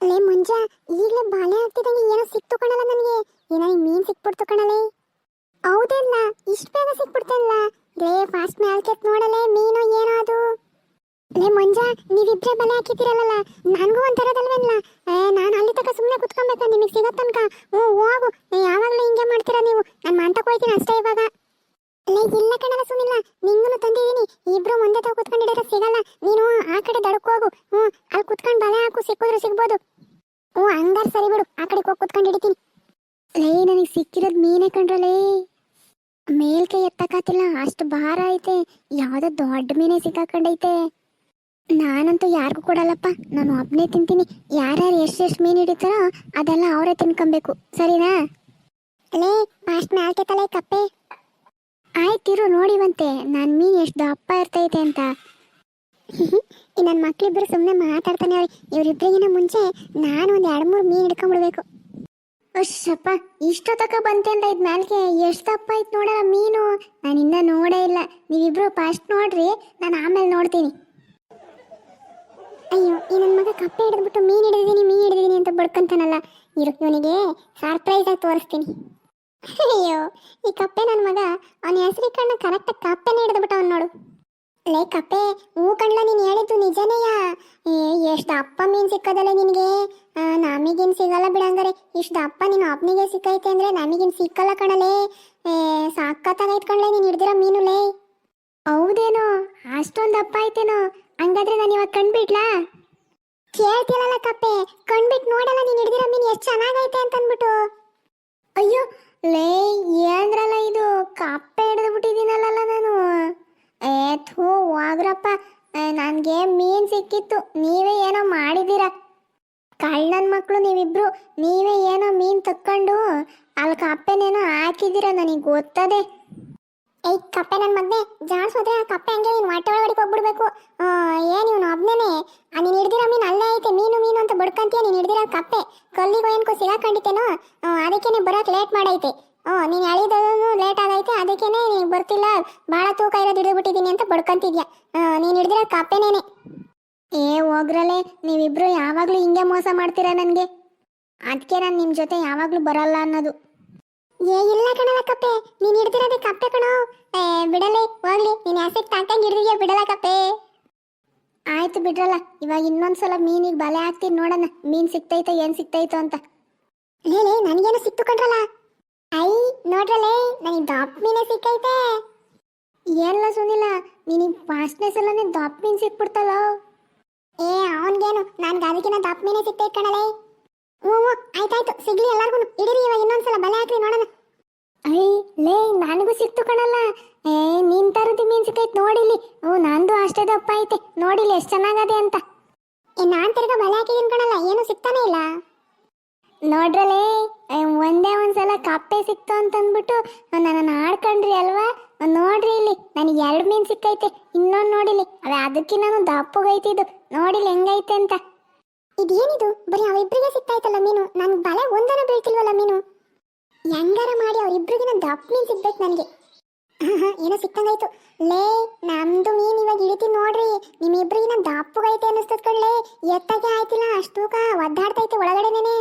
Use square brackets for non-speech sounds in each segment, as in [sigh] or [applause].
ಲೇ ಮುಂಜ, ಈಗಲೇ ಬಾಳೆ ಆಗ್ತಿದಂಗೆ ಏನೋ ಸಿಕ್ತು ಕಣಲ್ಲ ನನಗೆ. ಏನೋ ಮೀನ್ ಸಿಕ್ಬಿಡ್ತು ಕಣಲೆ. ಹೌದಲ್ಲ, ಇಷ್ಟು ಬೇಗ ಸಿಕ್ಬಿಡ್ತಲ್ಲ. ಲೇ ಫಾಸ್ಟ್ ಮ್ಯಾಲ್ಕೆತ್ ನೋಡಲೆ ಮೀನು ಏನೋ ಅದು. ಲೇ ಮಂಜ, ನೀವಿಬ್ರೆ ಬಲೆ ಹಾಕಿದ್ದೀರಲ್ಲ ನನಗೂ ಒಂಥರದಲ್ವೇನ್ಲ? ಏ, ನಾನು ಅಲ್ಲಿ ತನಕ ಸುಮ್ಮನೆ ಕುತ್ಕೊಬೇಕಾ ನಿಮಗೆ ಸಿಗೋ ಓ ಹೋಗು. ಯಾವಾಗಲೂ ಹಿಂಗೆ ಮಾಡ್ತೀರಾ ನೀವು? ನಾನು ಮಾಡ್ತಾ ಹೋಯ್ತೀನಿ ಅಷ್ಟೇ ಇವಾಗ. ಲೇ, ಇಲ್ಲ ಕಣವ ಸುನಿಲ್ಲ ನಿಂಗೂ ತಂದಿದ್ದೀನಿ ಇಬ್ರು ಒಂದೇ ತಾವು ಕುತ್ಕೊಂಡಿದ್ರೆ ಸಿಗಲ್ಲ. ನೀನು ಆ ಕಡೆ ದಡಕ್ಕೆ ಹೋಗು. ಹ್ಞೂ, ಅಲ್ಲಿ ಕುತ್ಕೊಂಡು ಬಲೆ ಹಾಕು, ಸಿಕ್ಕಿದ್ರು ಸಿಗ್ಬೋದು. ಹ್ಞೂ, ಹಂಗಾರೆ ಸರಿ ಬಿಡು. ಆ ಕಡೆ ಹೋಗಿ ಕುತ್ಕೊಂಡು ಹಿಡಿತೀನಿ. ಲೇ, ನನಗೆ ಸಿಕ್ಕಿರೋದು ಮೀನೇ ಕಂಡ್ರಲೇ ಮೇಲ್ಕೆ ಎತ್ತಕ್ಕಾತಿಲ್ಲ, ಅಷ್ಟು ಭಾರ ಐತೆ. ಯಾವುದೋ ದೊಡ್ಡ ಮೀನೇ ಸಿಕ್ಕಾಕೊಂಡೈತೆ. ನಾನಂತೂ ಯಾರಿಗೂ ಕೊಡಲ್ಲಪ್ಪ. ನಾನು ಒಬ್ಬನೇ ತಿಂತೀನಿ. ಯಾರ್ಯಾರು ಎಷ್ಟೆಷ್ಟು ಮೀನು ಹಿಡಿತಾರೋ ಅದೆಲ್ಲ ಅವರೇ ತಿನ್ಕೊಬೇಕು. ಸರಿನಾ? ಲೇ ಫಾಸ್ಟ್ ಮ್ಯಾಲ್ಕೆ ತಲೆ ಕಪ್ಪೆ. ಆಯ್ತಿರು, ನೋಡಿವಂತೆ. ನನ್ನ ಮೀನು ಎಷ್ಟು ದಪ್ಪ ಇರ್ತೈತೆ ಅಂತ. [laughs] ಈ ನನ್ನ ಮಕ್ಳಿಬ್ರು ಸುಮ್ಮನೆ ಮಾತಾಡ್ತಾನೆ ಅವ್ರಿ. ಇವ್ರಿಬ್ರಿಗಿನ ಮುಂಚೆ ನಾನು ಒಂದು ಎರಡು ಮೂರು ಮೀನು ಹಿಡ್ಕೊಂಡ್ಬಿಡ್ಬೇಕು ಅಷ್ಟಪ್ಪ ತಕ ಬಂತೆ ಅಂತ ಇದ್ ಮ್ಯಾಲ್ಗೆ. ಎಷ್ಟು ದಪ್ಪ ಐತ್ ನೋಡ ಮೀನು. ನಾನು ಇನ್ನ ನೋಡೇ ಇಲ್ಲ. ನೀವಿಬ್ರು ಫಸ್ಟ್ ನೋಡ್ರಿ, ನಾನು ಆಮೇಲೆ ನೋಡ್ತೀನಿ. ಅಯ್ಯೋ, ಈ ನನ್ನ ಮಗ ಕಪ್ಪೆ ಹಿಡಿದ್ಬಿಟ್ಟು ಮೀನು ಹಿಡಿದಿದ್ದೀನಿ ಮೀನು ಹಿಡಿದಿದ್ದೀನಿ ಅಂತ ಬಡ್ಕೊಂತಾನಲ್ಲ. ಇರು, ಇವನಿಗೆ ಸರ್ಪ್ರೈಸ್ ಆಗಿ ತೋರಿಸ್ತೀನಿ. ಅಯ್ಯೋ, ಈ ಕಪ್ಪೆ ನನ್ನ ಮಗ. ಅವನ ಹೆಸರು ಕಣ್ಣ ಕರೆಕ್ಟ್ ಕಪ್ಪೆನೇ ಹಿಡಿದ್ಬಿಟ್ಟು ಅವ್ನು ನೋಡು. ಲೇ ಕಪ್ಪೆ, ಹೂ ಕಣ್ಲ ನೀನು ಹೇಳಿದ್ದು ನಿಜನೇಯ? ಎಷ್ಟು ಅಪ್ಪ ಮೀನು ಸಿಕ್ಕದಲ್ಲ ನಿನಗೆ? ನಮಗೇನು ಸಿಗಲ್ಲ ಬಿಡಂಗಾರೆ ಇಷ್ಟು ಅಪ್ಪ ನೀನು ಅಪ್ಪನಿಗೆ ಸಿಕ್ಕೈತೆ ಅಂದ್ರೆ ನಮಗೇನು ಸಿಕ್ಕಲ್ಲ ಕಣಲೇ. ಏ ಸಾಕತ್ತಾಗೈತ್ ಕಣ್ಲೆ ನೀನು ಹಿಡ್ದಿರೋ ಮೀನು ಲೇ. ಹೌದೇನೋ? ಅಷ್ಟೊಂದು ಅಪ್ಪ ಐತೇನೋ? ಹಂಗಾದ್ರೆ ನಾನು ಇವಾಗ ಕಣ್ಬಿಡ್ಲಾ ಕೇಳ್ತಿರಲ್ಲ ಕಪ್ಪೆ ಕಣ್ಬಿಟ್ಟು ನೋಡಲ್ಲ ನೀನು ಹಿಡ್ದಿರೋ ಮೀನು ಎಷ್ಟು ಚೆನ್ನಾಗೈತೆ ಅಂತ ಅಂದ್ಬಿಟ್ಟು ಅಯ್ಯೋ ಲೇ, ಏನ್ರಲ್ಲ ಇದು? ಕಪ್ಪೆ ಹಿಡಿದು ಬಿಟ್ಟಿದ್ದೀನಲ್ಲ ನಾನು. ಏ, ಥೂ ಹೋಗ್ರಪ್ಪ ನನಗೆ ಮೀನ್ ಸಿಕ್ಕಿತ್ತು. ನೀವೇ ಏನೋ ಮಾಡಿದ್ದೀರ. ಕಳ್ಳನ ಮಕ್ಕಳು ನೀವಿಬ್ರು, ನೀವೇ ಏನೋ ಮೀನ್ ತಕ್ಕೊಂಡು ಅಲ್ಲಿ ಕಪ್ಪೆನೇನೋ ಹಾಕಿದ್ದೀರ ನನಗೆ ಗೊತ್ತದೆ. ಕಪ್ಪೆ ನನ್ನ ಮಗನೆ. ಜಾಡ್ಸೋದ್ರೆ ಆ ಕಪ್ಪೆ ಹಂಗೆ ನೀನು ಹೊಟ್ಟೆ ಒಳಗಡೆ ಹೋಗ್ಬಿಡ್ಬೇಕು ಏನು ಇವನು ಒಬ್ನೇನೆ ನೀನು ಹಿಡ್ದಿರೋ ಮೀನು ಅಲ್ಲೇ ಐತೆ. ಮೀನು ಮೀನು ಅಂತ ಬಡ್ಕಂತೀಯ. ನೀನು ಹಿಡ್ದಿರೋ ಕಪ್ಪೆ. ಕಲ್ಲಿಗೋ ಏನಕ್ಕೋ ಸಿಗಾಕೊಂಡಿತ್ತೇನೋ ಅದಕ್ಕೇನೆ ಬರೋಕೆ ಲೇಟ್ ಮಾಡೈತೆ. ಹ್ಞೂ ನೀನು ಎಳಿದೂ ಲೇಟ್ ಆಗೈತೆ. ಅದಕ್ಕೇನೆ ನೀನು ಬರ್ತಿಲ್ಲ. ಭಾಳ ತೂಕ ಇರೋದು ಹಿಡಿದ್ಬಿಟ್ಟಿದ್ದೀನಿ ಅಂತ ಬಡ್ಕಂತಿದ್ಯಾ. ನೀನು ಹಿಡ್ದಿರೋ ಕಪ್ಪೆನೇನೆ. ಏ ಹೋಗ್ರಲೆ ನೀವಿಬ್ರು ಯಾವಾಗಲೂ ಹಿಂಗೆ ಮೋಸ ಮಾಡ್ತೀರಾ ನನಗೆ? ಅದಕ್ಕೆ ನಾನು ನಿಮ್ಮ ಜೊತೆ ಯಾವಾಗಲೂ ಬರಲ್ಲ ಅನ್ನೋದು. ಏ, ಇಲ್ಲ ಕಣವ ಕಪ್ಪೆ. ನೀನ್ ಹಿಡ್ದಿರೋದೆ ಕಪ್ಪೆ ಕಣೋ. ಏ, ಬಿಡಲೇ, ಹೋಗ್ಲಿ. ನೀನ್ ಆಸೆ ತಾಕಂಗ್ ಹಿಡ್ದಿದ್ಯಾ ಬಿಡಲ್ಲ ಕಪ್ಪೆ. ಆಯ್ತು ಬಿಡ್ರಲ್ಲ, ಇವಾಗ ಇನ್ನೊಂದ್ಸಲ ಮೀನಿಗೆ ಬಲೆ ಹಾಕ್ತೀನಿ ನೋಡೋಣ ಮೀನ್ ಸಿಕ್ತೈತೋ ಏನ್ ಸಿಕ್ತೈತೋ ಅಂತ. ಲೇ ನನಗೇನು ಸಿಕ್ತು ಕಣ್ರಲ್ಲ. ಐ, ನೋಡ್ರಲೇ, ನನಗೆ ದಾಪ್ ಮೀನೇ ಸಿಕ್ಕೈತೆ. ಏನಿಲ್ಲ ಸುನಿಲ್ಲ ನಿನಗೆ ಫಾಸ್ಟ್ನೆಸ್ ಸಲನೇ ದಾಪ್ ಮೀನ್ ಸಿಕ್ಬಿಡ್ತಲ್ಲ. ಏ, ಅವನ್ಗೇನು, ನನ್ಗೆ ಅದಕ್ಕಿಂತ ದಾಪ್ ಮೀನೇ ಸಿಕ್ತೈತೆ ಕಣಲೇ. ಹ್ಞೂ ಆಯ್ತಾಯ್ತು. ಸಿಗ್ಲಿ ಎಲ್ಲಾರ್ಗು ಇಡೀರಿ ಇವಾಗ ಇನ್ನೊಂದ್ಸಲ ಬಲೆ ಹಾಕ್ರಿ, ನೋಡೋಣ. ಐ ಲೇ, ನನಗೂ ಸಿಕ್ತು ಕಣಲ್ಲ. ಏ, ನಿನ್ ತರದ್ದು ಮೀನ್ ಸಿಕ್ಕೈತೆ ನೋಡಿಲಿ. ಓ ನಂದು ಅಷ್ಟೇ ದಪ್ಪ ಐತೆ. ನೋಡಿಲಿ, ಎಷ್ಟು ಚೆನ್ನಾಗದೆ ಅಂತ. ಏ, ನಾನ್ ತಿರ್ಗ ಬಲೆ ಹಾಕಿದೀನಿ ಕಣಲ್ಲ, ಏನು ಸಿಗ್ತಾನೆ ಇಲ್ಲ. ನೋಡ್ರಲೇ ಒಂದೇ ಒಂದ್ಸಲ ಕಪ್ಪೆ ಸಿಕ್ತು ಅಂತ ಅಂದ್ಬಿಟ್ಟು ನನ್ನನ್ನು ಆಡ್ಕೊಂಡ್ರಿ ಅಲ್ವಾ? ನೋಡ್ರಿ ಇಲ್ಲಿ, ನನಗೆ ಎರಡು ಮೀನ್ ಸಿಕ್ಕೈತೆ. ಇನ್ನೊಂದು ನೋಡಿಲಿ. ಅದೇ ಅದಕ್ಕಿನ್ನೂ ದಪ್ಪಗೈತಿದ್ದು. ನೋಡಿಲಿ, ಹೆಂಗೈತೆ ಅಂತ. ಇದೇನಿದು? ಬರೀ ಅವಿಬ್ರಿಗೆ ಇತ್ತಲ್ಲ ಮೀನು. ನನ್ ಬಲೆ ಒಂದನ ಬೀಳ್ತಿಲ್ವಲ್ಲ ಮೀನು. ಹೆಂಗಾರ ಮಾಡಿ ಅವ್ರಿಬ್ರಿಗಿನ ದಪ್ಪ ಮೀನ್ ಸಿಗ್ಬೇಕು ನನಗೆ. ಏನೋ ಸಿಕ್ಕಂಗಾಯ್ತು ಲೇ, ನಮ್ದು ಮೀನ್ ಇವಾಗ ಇಳಿತೀನಿ ನೋಡ್ರಿ. ನಿಮ್ಮಿಬ್ರಿಗಿನ ದಪ್ಪಗೈತೆ ಅನ್ನಿಸ್ತದ ಕಣ್ಲೇ ಎತ್ತಗೆ ಆಯ್ತಿಲ್ಲ, ಅಷ್ಟು ತೂಕ ಒದ್ದಾಡ್ತೈತೆ ಒಳಗಡೆನೇನೆ.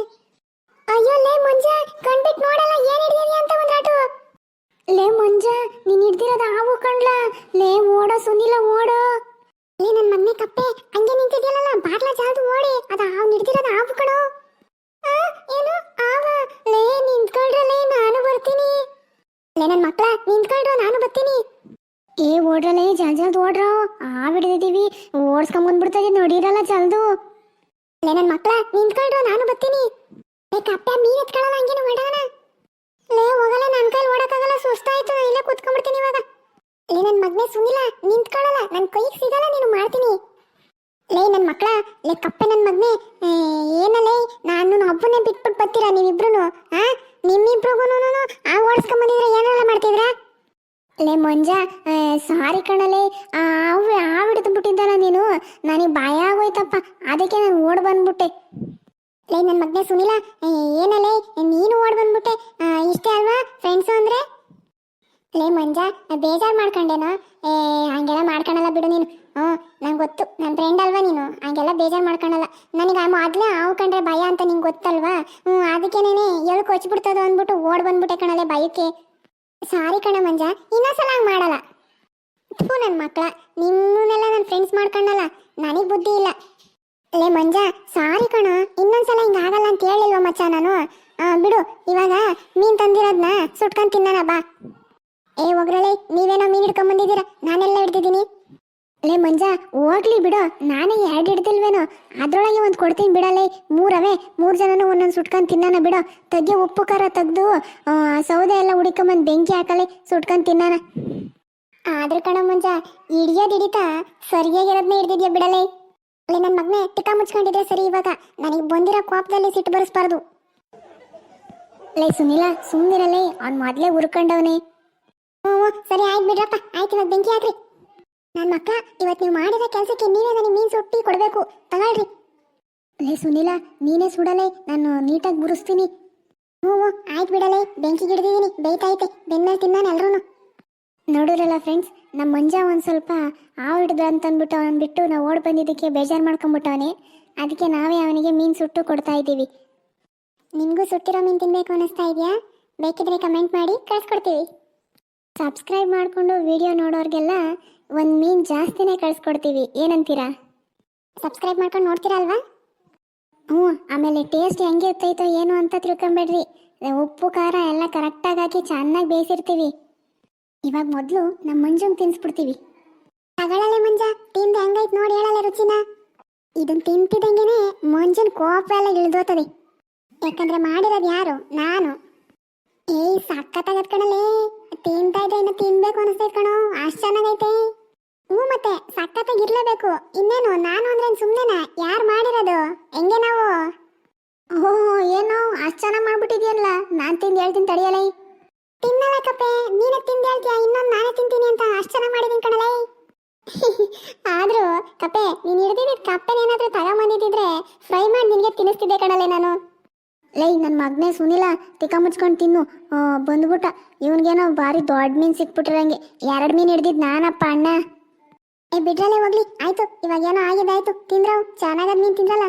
ಅಯ್ಯೋ ಲೇ ಮುಂಜ ಕಣ್ಬಿಟ್ಟು ನೋಡಲ್ಲ, ಏನ್ ಹಿಡ್ದಿದ್ಯಾ ಅಂತ ಒಂದಾಟು ಲೇ ಮುಂಜ, ನೀನ್ ಹಿಡ್ದಿರೋದು ಹಾವು ಕಣ್ಲ. ಲೇ, ಓಡೋ ಸುನಿಲ, ಓಡೋ. ಲೇ, ನನ್ ಮಗ್ನೆ ಕಪ್ಪೆ, ಹಂಗೆ ನಿಂತಿದ್ಯಲ್ಲ ಬಾಟ್ಲ ಜಾಲ್ದು ಓಡಿ. ಅದ ಹಾವು ಹಿಡ್ದಿರೋದು ಹಾವು ಕಣೋ. ಏನು? ಆವ ಲೇ, ನಿಂತ್ಕೊಳ್ರಲೇ, ನಾನು ಬರ್ತೀನಿ. ಲೇ, ನನ್ ಮಕ್ಳ, ನಿಂತ್ಕೊಳ್ರ, ನಾನು ಬರ್ತೀನಿ. ಏ, ಓಡ್ರಲೇ, ಜಲ್ ಜಲ್ದ ಓಡ್ರೋ. ಆ ಹಿಡಿದಿದೀವಿ ಓಡ್ಸ್ಕೊಂಬಂದ್ಬಿಡ್ತದೆ ನೋಡಿರಲ್ಲ ಜಲ್ದು. ಲೇ, ನನ್ ಮಕ್ಳ, ನಿಂತ್ಕೊಳ್ರ, ನಾನು ಬರ್ತೀನಿ. ಲೇ, ಕಪ್ಪೆ ಮೀನ್ ಎತ್ಕೊಳ್ಳಲ್ಲ ಹಂಗೇನು ಓಡೋಣ ಲೇ, ಹೋಗಲ್ಲ, ನನ್ ಕೈಲಿ ಓಡಕ್ಕಾಗಲ್ಲ, ಸುಸ್ತಾಯ್ತು, ಇಲ್ಲೇ ಕೂತ್ಕೊಂಡ್ಬಿಡ್ತೀನಿ ಇವಾಗ. ಲೇ ನನ್ನ ಮಗನೇ ಸುನಿಲ್ಲ ನಿಂತ್ಕೊಳ್ಳಲ್ಲ ನನ್ ಕೈಗೆ ಸಿಗಲ್ಲ, ನೀನು ಮಾಡ್ತೀನಿ. ಲೇ ನನ್ನ ಮಕ್ಕಳ ಲೇ, ಕಪ್ಪೆ ನನ್ನ ಮಗನೇ ಏನ ಲೈ ನಾನು ಒಬ್ಬನೇ ಬಿಟ್ಬಿಟ್ಟು ಬರ್ತೀರಾ ನೀವಿಬ್ರು ಆ? ನಿಮ್ಮಿಬ್ರಿಗೂ ಆ ಓಡಿಸ್ಕೊಂಬಂದಿದ್ರೆ ಏನೆಲ್ಲ ಮಾಡ್ತಿದ್ರಾ? ಲೇ, ಮಂಜ ಸಾರಿ ಕಣಲೇ, ಆ ಹಿಡಿದು ಬಿಟ್ಟಿದ್ದಲ್ಲ ನೀನು, ನನಗೆ ಭಯ ಆಗೋಯ್ತಪ್ಪ, ಅದಕ್ಕೆ ನಾನು ಓಡ್ ಬಂದ್ಬಿಟ್ಟೆ. ಲೇ ನನ್ನ ಮಗನೇ ಸುನಿಲ ಏನಲೇ ನೀನು ಓಡ್ ಬಂದ್ಬಿಟ್ಟೆ ಆ, ಇಷ್ಟೇ ಅಲ್ವಾ ಫ್ರೆಂಡ್ಸು ಅಂದ್ರೆ ಲೇ ಮಂಜ, ಬೇಜಾರು ಮಾಡ್ಕೊಂಡೇನೋ? ಏ, ಹಂಗೆಲ್ಲ ಮಾಡ್ಕೊಳಲ್ಲ ಬಿಡು ನೀನು. ಹ್ಞೂ, ನಂಗೆ ಗೊತ್ತು. ನನ್ನ ಫ್ರೆಂಡ್ ಅಲ್ವಾ ನೀನು? ಹಂಗೆಲ್ಲ ಬೇಜಾರು ಮಾಡ್ಕೊಳಲ್ಲ ನನಗೆ ಮೊದಲೇ ಹಾವು ಕಂಡ್ರೆ ಭಯ ಅಂತ ನಿಂಗೆ ಗೊತ್ತಲ್ವಾ? ಹ್ಞೂ ನೀನು ಎಳು ಕೊಚ್ಬಿಡ್ತದೋ ಅಂದ್ಬಿಟ್ಟು ಓಡ್ ಬಂದ್ಬಿಟ್ಟೆ ಕಣಲೆ ಭಯಕ್ಕೆ. ಸಾರಿ ಕಣ ಮಂಜ, ಇನ್ನೊಂದ್ಸಲ ಹಂಗೆ ಮಾಡಲ್ಲ. ಥೂ ನನ್ನ ಮಕ್ಕಳ ನಿಮ್ಮನ್ನೆಲ್ಲ ನನ್ನ ಫ್ರೆಂಡ್ಸ್ ಮಾಡ್ಕೊಂಡಲ್ಲ ನನಗೆ ಬುದ್ಧಿ ಇಲ್ಲ. ಲೇ ಮಂಜ, ಸಾರಿ ಕಣ, ಇನ್ನೊಂದ್ಸಲ ಹಿಂಗೆ ಆಗಲ್ಲ ಅಂತ ಹೇಳಿಲ್ವ ಮಚ್ಚ ನಾನು? ಬಿಡು, ಇವಾಗ ಮೀನ್ ತಂದಿರೋದನ್ನ ಸುಟ್ಕೊಂಡು ತಿನ್ನೋಣ ಬಾ. ಏ ಒಗ್ರಳೆ ನೀವೇನೋ ಮೀನ್ ಹಿಡ್ಕೊಂಡ್ ಬಂದಿದ್ದೀರಾ? ನಾನೆಲ್ಲ ಹಿಡ್ದಿದ್ದೀನಿ. ಲೇ, ಮಂಜ, ಹೋಗ್ಲಿ ಬಿಡು. ನಾನೇ ಎರಡು ಹಿಡ್ದಿಲ್ವೇನೋ? ಅದ್ರೊಳಗೆ ಒಂದು ಕೊಡ್ತೀನಿ ಬಿಡಲೇ ಮೂರವೇ? ಮೂರು ಜನನು ಒಂದೊಂದು ಸುಟ್ಕೊಂಡು ತಿನ್ನಾನ ಬಿಡು. ತಗ್ಗೆ ಉಪ್ಪು, ಖಾರ ತೆಗ್ದು ಸೌದೆ ಎಲ್ಲ ಹುಡ್ಕೊಂಬಂದು ಬೆಂಕಿ ಹಾಕಲೆ ಸುಟ್ಕೊಂಡ್ ತಿನ್ನಾನ ಆದ್ರೆ ಕಣ ಮಂಜ, ಹಿಡಿಯೋದು ಹಿಡಿತಾ. ಸರಿಯಾಗಿರೋದ್ನೇ ಹಿಡ್ದಿದ್ಯಾ ಬಿಡಲೇ ಅಲ್ಲೇ ನನ್ನ ಮಗನೇ ಟಿಕ್ಕ ಮುಚ್ಕೊಂಡಿದ್ರೆ ಸರಿ ಇವಾಗ. ನನಗೆ ಬಂದಿರೋ ಕೋಪದಲ್ಲಿ ಸಿಟ್ಟು ಬರಿಸ್ಬಾರ್ದು. ಲೇ, ಸುನಿಲ ಸುಮ್ಮನಿರಲೇ ಅವ್ನು ಮೊದಲೇ ಉರ್ಕೊಂಡವನೇ ಹ್ಞೂ ಸರಿ, ಆಯ್ತು ಬಿಡ್ರಪ್ಪ. ಆಯ್ತು ಇವಾಗ ಬೆಂಕಿ ಹಾಕ್ರಿ. ನನ್ನ ಮಕ್ಕ ಇವತ್ತು ನೀವು ಮಾಡಿದ ಕೆಲಸಕ್ಕೆ ನೀವೇ ನನಗೆ ಮೀನು ಸುಟ್ಟಿ ಕೊಡಬೇಕು. ತಗೊಳ್ರಿ. ಲೇ, ಸುನಿಲ, ನೀನೇ ಸುಡಲೇ. ನಾನು ನೀಟಾಗಿ ಬುರಿಸ್ತೀನಿ ಹ್ಞೂ ಆಯ್ತು ಬಿಡಲೇ. ಬೆಂಕಿ ಗಿಡದಿದ್ದೀನಿ. ಬೇಯ್ತೈತೆ ಬೆನ್ನಲ್ಲಿ ತಿನ್ನಾನೆ ಎಲ್ಲರೂ ನೋಡಿರಲ್ಲ ಫ್ರೆಂಡ್ಸ್ ನಮ್ಮ ಮಂಜ ಒಂದು ಸ್ವಲ್ಪ ಹಾವು ಹಿಡ್ದು ಅಂತಂದ್ಬಿಟ್ಟು ಅವನ ಬಿಟ್ಟು ನಾವು ಓಡ್ ಬಂದಿದ್ದಕ್ಕೆ ಬೇಜಾರು ಮಾಡ್ಕೊಂಬಿಟ್ಟವನೆ. ಅದಕ್ಕೆ ನಾವೇ ಅವನಿಗೆ ಮೀನು ಸುಟ್ಟು ಕೊಡ್ತಾ ಇದ್ದೀವಿ. ನಿಮಗೂ ಸುಟ್ಟಿರೋ ಮೀನು ತಿನ್ನಬೇಕು ಅನ್ನಿಸ್ತಾ ಇದೆಯಾ? ಬೇಕಿದ್ರೆ ಕಮೆಂಟ್ ಮಾಡಿ ಕಳಿಸ್ಕೊಡ್ತೀವಿ. ಸಬ್ಸ್ಕ್ರೈಬ್ ಮಾಡಿಕೊಂಡು ವಿಡಿಯೋ ನೋಡೋರಿಗೆಲ್ಲ ಒಂದು ಮೀನು ಜಾಸ್ತಿನೇ ಕಳಿಸ್ಕೊಡ್ತೀವಿ. ಏನಂತೀರಾ? ಸಬ್ಸ್ಕ್ರೈಬ್ ಮಾಡ್ಕೊಂಡು ನೋಡ್ತೀರಾ ಅಲ್ವಾ ಹ್ಞೂ, ಆಮೇಲೆ ಟೇಸ್ಟ್ ಹೆಂಗೆ ಇರ್ತೈತೋ ಏನು ಅಂತ ತಿಳ್ಕೊಂಬೇಡ್ರಿ. ಉಪ್ಪು, ಖಾರ ಎಲ್ಲ ಕರೆಕ್ಟಾಗಿ ಹಾಕಿ ಚೆನ್ನಾಗಿ ಬೇಯಿಸಿರ್ತೀವಿ. ಇವಾಗ ಮೊದಲು ನಮ್ಮ ಮಂಜುಂಗ್ ತಿನ್ಸ್ಬಿಡ್ತೀವಿ. ತಗೊಳ್ಳಲೆ ಮಂಜ, ತಿಂದು ಹೆಂಗೈತೆ ನೋಡಿ ಹೇಳಲ್ಲ ರುಚಿನ. ಇದನ್ನು ತಿಂತಿದಂಗೆನೆ ಮಂಜನ್ ಕೋಪ ಎಲ್ಲ ಇಳಿದೋತದೆ. ಯಾಕಂದ್ರೆ ಮಾಡಿರೋದು ಯಾರು? ನಾನು. ಏಯ್ ಸಕ್ಕತ್ತಾಗತ್ ಕಣಲೇ ತಿಂತಾ ಇದ್ರೆ ಇನ್ನು ತಿನ್ಬೇಕು ಅನಿಸ್ತೈತೆ ಕಣೋ. ಅಷ್ಟು ಚೆನ್ನಾಗೈತೆ. ಹ್ಞೂ ಮತ್ತೆ ಸಕ್ಕತ್ತಾಗಿ ಇರಲೇಬೇಕು. ಇನ್ನೇನು, ನಾನು ಅಂದ್ರೆ ಸುಮ್ಮನೆ ಯಾರು ಮಾಡಿರೋದು? ಹೆಂಗೆ ನಾವು? ಓಹೋ, ಏನು, ಅಷ್ಟು ಚೆನ್ನಾಗಿ ಮಾಡ್ಬಿಟ್ಟಿದ್ಯಲ್ಲ. ನಾನು ತಿಂದು ಹೇಳ್ತೀನಿ ತಡಿಯಲೇ. ತಿನ್ನಲ್ಲ ಕಪ್ಪೆ, ನೀನೇ ತಿಂದು ಹೇಳ್ತೀಯ? ಇನ್ನೊಂದು ನಾನೇ ತಿಂತೀನಿ ಅಂತ ಅಷ್ಟು ಚೆನ್ನಾಗಿ ಮಾಡಿದೀನಿ ಕಣಲೈ. ಆದ್ರೂ, ಕಪ್ಪೆ, ನೀನು ಹಿಡ್ದಿದ್ದ ಕಪ್ಪೆನೇನಾದ್ರೂ ತಗೊಂಬಂದಿದ್ದಿದ್ರೆ ಫ್ರೈ ಮಾಡಿ ನಿನಗೆ ತಿನ್ನಿಸ್ತಿದ್ದೆ ಕಣಲೆ ನಾನು. ಲೈ ನನ್ನ ಮಗನೇ ಸುನಿಲ ತಿಕ್ಕ ಮುಚ್ಕೊಂಡು ತಿನ್ನು. ಬಂದ್ಬಿಟ್ಟ. ಇವನ್ಗೇನೋ ಭಾರಿ ದೊಡ್ಡ ಮೀನು ಸಿಕ್ಬಿಟ್ಟಿರಂಗೆ. ಎರಡು ಮೀನು ಹಿಡ್ದಿದ್ ನಾನಪ್ಪ ಅಣ್ಣ. ಏ ಬಿಡ್ರಲ್ಲೇ ಹೋಗ್ಲಿ. ಆಯ್ತು ಇವಾಗ ಏನೋ ಆಗಿದೆ ಆಯ್ತು. ತಿಂದ್ರವು. ಚೆನ್ನಾಗದ ಮೀನು ತಿಂದ್ರಲ್ಲ?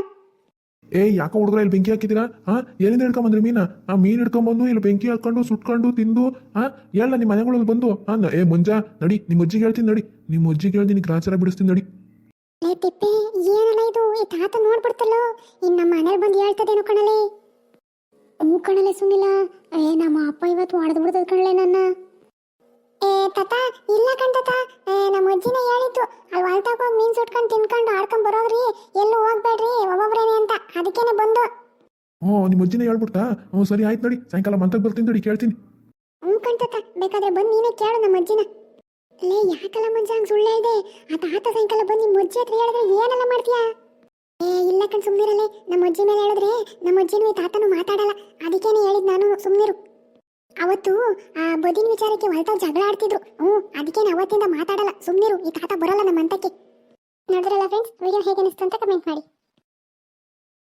ಏ ಯಾಕೋ ಹುಡುಗರ ಇಲ್ಲಿ ಬೆಂಕಿ ಹಾಕಿದ್ದೀರಾ? ಹಾ ಎಲ್ಲಿಂದ ಹಿಡ್ಕೊಂಬಂದ್ರಿ ಮೀನ? ಆ ಮೀನ್ ಹಿಡ್ಕೊಂಬಂದು ಇಲ್ಲಿ ಬೆಂಕಿ ಹಾಕೊಂಡು ಸುಟ್ಕೊಂಡು ತಿಂದು ಹಾ ಎಲ್ಲ ನಿಮ್ಮ ಮನೆಗಳಲ್ಲಿ ಬಂದು. ಹಾ ಏ ಮುಂಜಾ ನಡಿ. ನಿಮ್ಮ ಅಜ್ಜಿಗೆ ಹೇಳ್ತೀನಿ ನಡಿ. ನಿಮ್ಮ ಅಜ್ಜಿಗೆ ಹೇಳ್ತೀನಿ ಗ್ರಾಚಾರ ಬಿಡಿಸ್ತೀನಿ ನಡಿ. ಲೇ ತಿಪ್ಪೆ ಏನಲ್ಲ ಇದು? ಈ ತಾತ ನೋಡ್ಬಿಡ್ತಲ್ಲೋ? ಇನ್ನು ನಮ್ಮ ಮನೇಲಿ ಬಂದು ಹೇಳ್ತದೇನು ಕಣಲೆ. ಹ್ಞೂ ಕಣಲೆ ಸುನಿಲ. ಏ ನಮ್ಮ ಅಪ್ಪ ಇವತ್ತು ಹೊಡೆದು ಬಿಡ್ತದ ಕಣಲೆ ನನ್ನ. ಏ ತಾತ ಇಲ್ಲ ಕಣ್ ತಾತ. ಏ ನಮ್ಮ ಅಜ್ಜಿನೇ ಹೇಳಿತ್ತು ಅಲ್ಲಿ ಹೊಲ್ತಾಗ ಹೋಗಿ ಮೀನ್ ಸುಟ್ಕೊಂಡು ತಿನ್ಕೊಂಡು ಆಡ್ಕೊಂಡ್ ಬರೋದ್ರಿ ಎಲ್ಲೂ ಹೋಗ್ಬೇಡ್ರಿ ಒಬ್ಬೊಬ್ರೇನೆ ಅಂತ. ಅದಕ್ಕೇನೆ ಬಂದು. ಹ್ಞೂ ನಿಮ್ಮ ಅಜ್ಜಿನೇ ಹೇಳ್ಬಿಡ್ತಾ ಹ್ಞೂ ಸರಿ ಆಯ್ತು ನೋಡಿ ಸಾಯಂಕಾಲ ಮಂತಕ್ಕೆ ಬರ್ತೀನಿ ನೋಡಿ ಕೇಳ್ತೀನಿ. ಹ್ಞೂ ಕಣ್ತಾತ ಬೇಕಾದ್ರೆ ಬಂದು ನೀನೇ ಕೇಳು ನಮ್ಮ ಅಜ್ಜಿನ. ಲೇ ಯಾಕಲ್ಲ ಮಂಜ ಹಂಗೆ ಸುಳ್ಳು ಇದೆ ಆ ತಾತ ಸಾಯಂಕಾಲ ಬಂದು ನಿಮ್ಮ ಅಜ್ಜಿ ಹತ್ರ ಹೇಳಿದ್ರೆ ಏನೆಲ್ಲ ಮಾಡ್ತೀಯಾ? ಏ, ಇಲ್ಲ ಕಣ್ ನಮ್ಮ ಅಜ್ಜಿ ಮೇಲೆ ಹೇಳಿದ್ರೆ ನಮ್ಮ ಅಜ್ಜಿನೂ ಈ ತಾತನು ಮಾತಾಡಲ್ಲ. ಅದಕ್ಕೇನೆ ಹೇಳಿದ್ ನಾನು ಸುಮ್ಮನಿರು ಅವತ್ತು, ಆ, ಬದಿನ ವಿಚಾರಕ್ಕೆ ಹೊರತಾಗ ಜಗಳ ಆಡ್ತಿದ್ರು. ಹ್ಞೂ, ಅದಕ್ಕೇನೆ ಅವತ್ತಿಂದ ಮಾತಾಡಲ್ಲ. ಸುಮ್ಮನಿರು ಈ ತಾತ ಬರಲ್ಲ ನಮ್ಮ ಅಂತಕ್ಕೆ ನೋಡಿದ್ರಲ್ಲ ಫ್ರೆಂಡ್ಸ್ ವಿಡಿಯೋ ಹೇಗೆ ಅನಿಸ್ತು ಅಂತ ಕಮೆಂಟ್ ಮಾಡಿ.